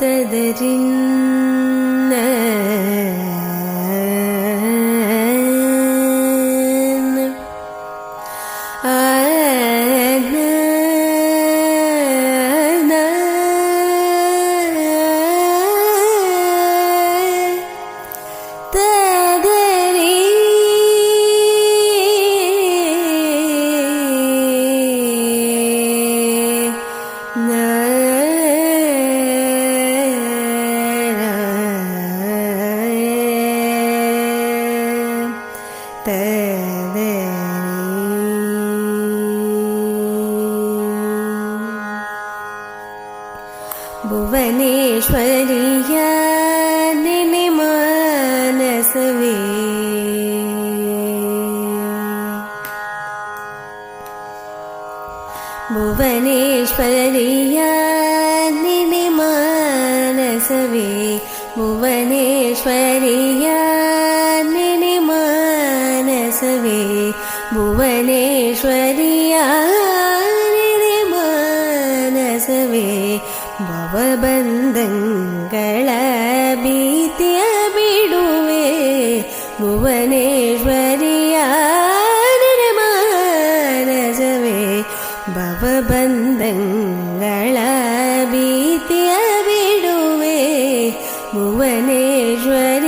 तदरिन् भुवनेश्वर्यानि मानसवे भुवनेश्वर्यानि मानसवे भुवनेश्वरि ಭವಬಂಧಗಳ ಭೀತಿಯ ಬಿಡುವೆ ಭುವನೇಶ್ವರಿಯ ಮಾನಸವೇ ಭವಬಂಧಗಳ ಭೀತಿಯ ಬಿಡುವೆ ಭುವನೇಶ್ವರಿಯ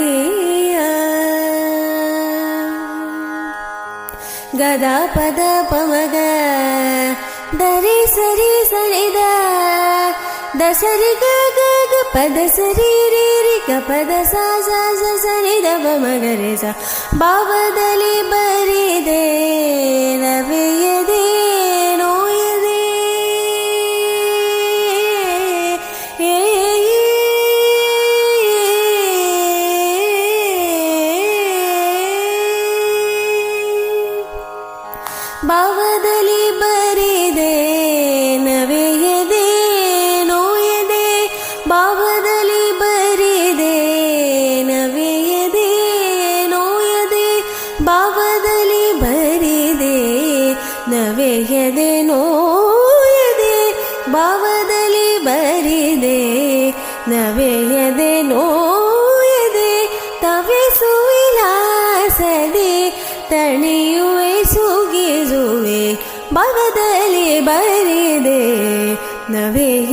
ಗದಾ ಪದ ಪಮಗ ದರಿ ಸರಿ ಸರಿದ ದಸರಿ ಗ ಗ ಗ ಪದ ಸರಿ ರಿ ರಿ ಗ ಪದ ಸಾ ಸಾ ಸ ಸರಿ ದ ಬ ಮ ಗ ರೆ ಸ. ಭಾವದಲ್ಲಿ ಬರಿದೆ ನವೆಯದೆ ನೋಯದೆ ಭಾವದಲ್ಲಿ ಬರಿದೆ. ಭಾವದಲ್ಲಿ ಬರಿದೆ ನವೆಯದೆ ನೋಯದೆ ತವೆಸುವಿಲಾಸದೆ ತಣಿಯುವೆ ಸುಗಿಸುವೆ ಭಾವದಲ್ಲಿ ಬರಿದೆ ನವೆಯದೆ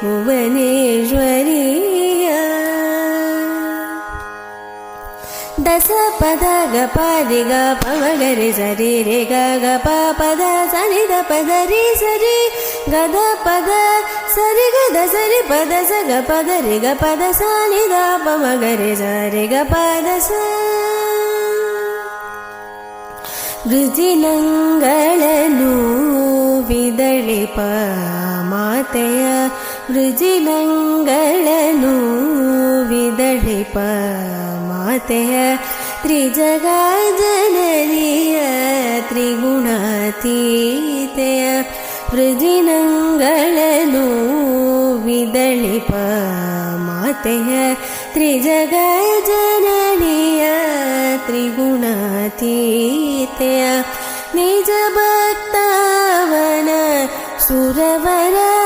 ഭുവനേശ്വരീയ दशपद गपारि ग पवगरि सरि रे ग प पद सनि द पद रि सरि गद पद सरि गद सरि पद स ग पद रि ग पद सनि द पवगरि सरि ग पद स ऋजिनङ्गळनु विदळिप मातय ಪದ ಸ ವೃಜಿನಂಗಳನು ವಿದಳಿಪ ಮಾತೆಯ ವೃಜಿನಂಗಳನು ವಿದಳಿಪ ಮಾತೆಯ ತ್ರಿಜಗ ಜನನಿಯ ತ್ರಿಗುಣಾತೀತೆಯ ವೃಜಿನಂಗಳನು ವಿದಳಿಪ ಮಾತೆಯ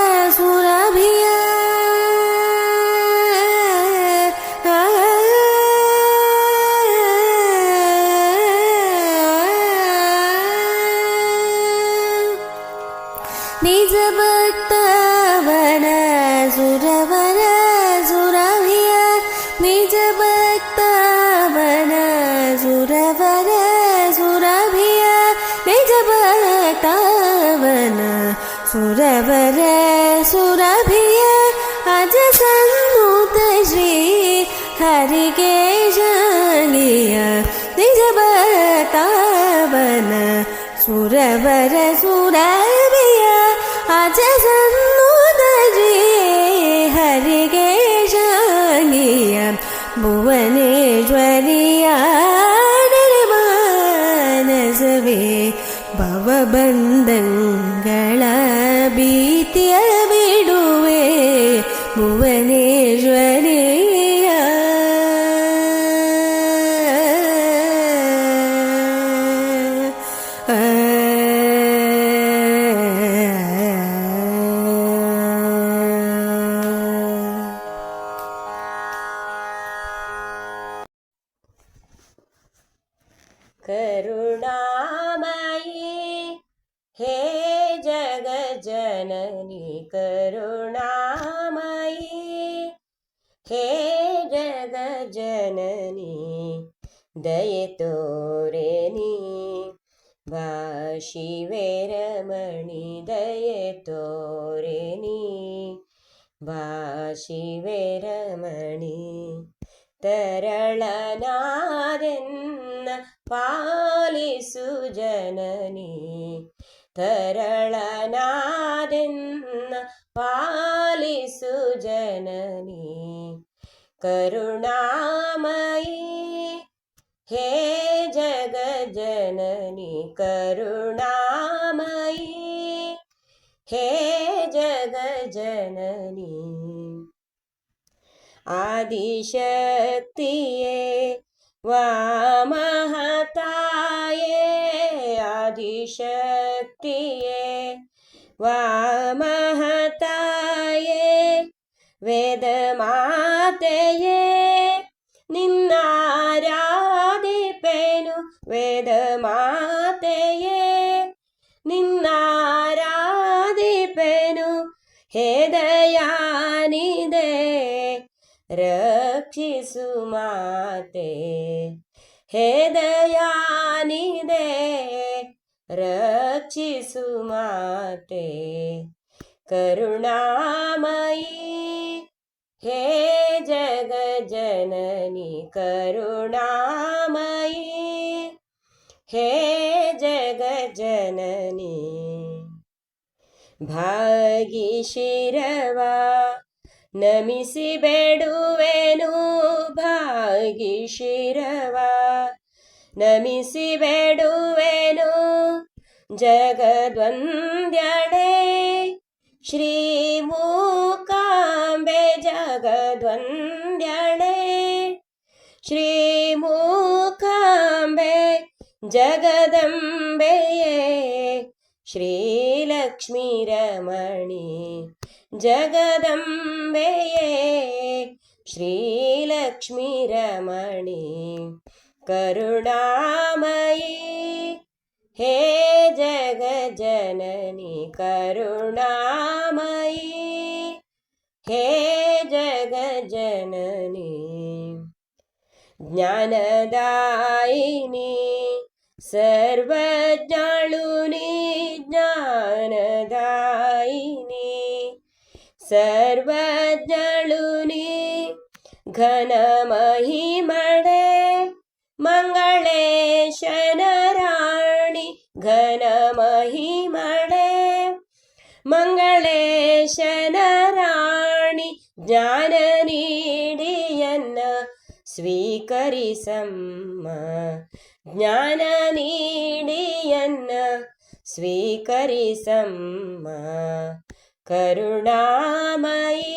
ಭಕ್ತವನ ಸುರವರ ಸುರಭಿಯ ನಿಜ ಭಕ್ತವನ ಸುರವರ ಸುರಭಿಯ ನಿಜ ಭಕ್ತವನ ಸುರವರ ಸುರಭಿಯ ಅಜ ಸನ್ನುತ ಶ್ರೀ ಹರಿಗೆ ಜಾಲಿಯ ನಿಜ ಭಕ್ತವನ ಸುರವರ ಸುರಭಿಯ രാജസന്നുതജേ ഹരികേശാനിയ ഭുവനേശ്വരിയ മാനസവേ ഭവ ജനനി കരുണാമയി. ഹേ ജഗ ജനനി ദയത്തോരനി വാശിവേരമണി ദയത്തോരനി വാശിവേരമണി തരളനാരെന്ന പാലി സുജനനീ തരളനാരെന്ന പാലിസു ജനനി കരുണാമയി. ഹേ ജഗജനനി കരുണാമയി. ഹേ ജഗജനനി ആദിശക്തിയെ വാമഹതായേ शक्तिये वामहताये वेदमातये निन्नाराधिपेनु वेदमातये निन्नाराधिपेनु हे दयानिदे रक्षिसुमाते हे ರಕ್ಷಿಸು ಮಾತೆ ಕರುಣಾಮಯಿ ಹೇ ಜಗಜನನಿ ಕರುಣಾಮಯಿ ಹೇ ಜಗಜನನಿ ಭಾಗಿಶಿರವಾ ನಮಿಸಿ ಬೇಡುವೆನು ಭಾಗಿ ಶಿರವ ನಮಿಸಿ ಬೇಡುವೆನು ಜಗದ್ವಂದ್ಯಳೆ ಶ್ರೀ ಮೂಕಾಂಬೆ ಜಗದ್ವಂದ್ಯಳೆ ಶ್ರೀ ಮೂಕಾಂಬೆ ಜಗದಂಬೆಯೇ ಶ್ರೀಲಕ್ಷ್ಮೀ ರಮಣಿ ಜಗದಂಬೆಯೇ ಶ್ರೀಲಕ್ಷ್ಮೀ ರಮಣಿ ಕರುಣಾಮಯಿ हे जगजननीुणामयी हे जगजननी ज्ञानदायिनी सर्वनदायिनी सर्वजलुनी घनमहि घनमहिमणे मङ्गलेशनरा ಮಂಗಳೇಶನ ರಾಣಿ ಘನ ಮಹಿಮಳೆ ಮಂಗಳೇಶನ ರಾಣಿ ಜ್ಞಾನ ನೀಡಿಯನ್ನ ಸ್ವೀಕರಿಸಮ್ಮ ಜ್ಞಾನ ನೀಡಿಯನ್ನ ಸ್ವೀಕರಿಸಮ್ಮ ಕರುಣಾಮಯಿ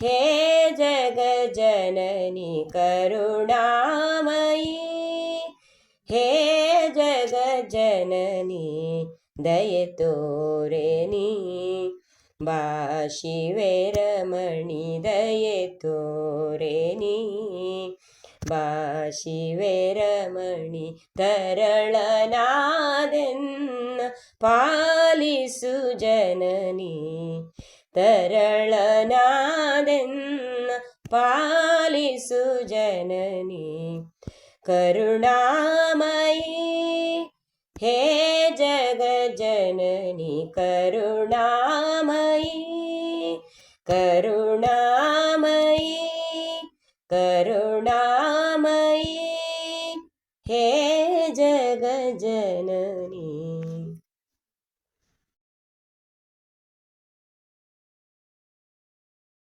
ಹೇ ಜಗಜನನಿ ಕರುಣಾಮಯಿ ಹೇ ಜಗಜನನಿ ದಯೆ ತೋರೆನಿ ಬಾಶಿವೆರಮಣಿ ದಯೆ ತೋರೆನಿ ಬಾಶಿವೆರಮಣಿ ತರಳನಾದೆನ್ನ ಪಾಲಿಸು ಜನನಿ ತರಳನಾದೆನ್ನ ಪಾಲಿಸು ಜನನಿ ಕರುಣಾಮಯಿ हे जगजननी करुणामयी करुणा